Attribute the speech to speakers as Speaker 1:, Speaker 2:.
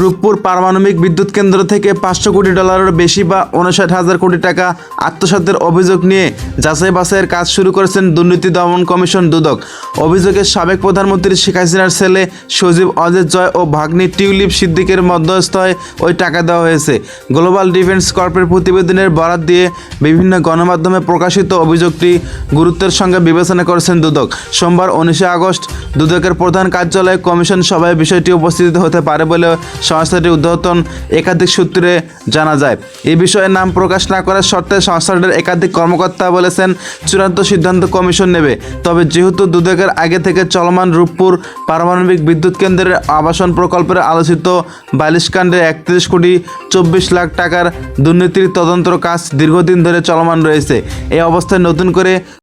Speaker 1: রূপপুর পারমাণবিক বিদ্যুৎ কেন্দ্র থেকে পাঁচশো কোটি ডলারের বেশি বা উনষাট হাজার কোটি টাকা আত্মসাতের অভিযোগ নিয়ে যাচাই বাছাইয়ের কাজ শুরু করেছেন দুর্নীতি দমন কমিশন দুদক। অভিযোগে সাবেক প্রধানমন্ত্রী শেখ হাসিনার ছেলে সজীব অজিত জয় ও ভাগ্নি টিউলিপ সিদ্দিকের মধ্যস্থয় ওই টাকা দেওয়া হয়েছে। গ্লোবাল ডিফেন্স কর্পের প্রতিবেদনের বরাত দিয়ে বিভিন্ন গণমাধ্যমে প্রকাশিত অভিযোগটি গুরুত্বের সঙ্গে বিবেচনা করেছেন দুদক। সোমবার উনিশে আগস্ট দুদকের প্রধান কার্যালয়ে কমিশন সভায় বিষয়টি উপস্থিত হতে পারে বলে সংস্থাটির উদ্বোধন একাধিক সূত্রে জানা যায়। এই বিষয়ে নাম প্রকাশ না করার শর্তে সংস্থাটির একাধিক কর্মকর্তা বলেছেন, চূড়ান্ত সিদ্ধান্ত কমিশন নেবে। তবে যেহেতু দুদকের আগে থেকে চলমান রূপপুর পারমাণবিক বিদ্যুৎ কেন্দ্রের আবাসন প্রকল্পের আলোচিত বাইলিশ কাণ্ডে একত্রিশ কোটি চব্বিশ লাখ টাকার দুর্নীতির তদন্ত কাজ দীর্ঘদিন ধরে চলমান রয়েছে। এই অবস্থায় নতুন করে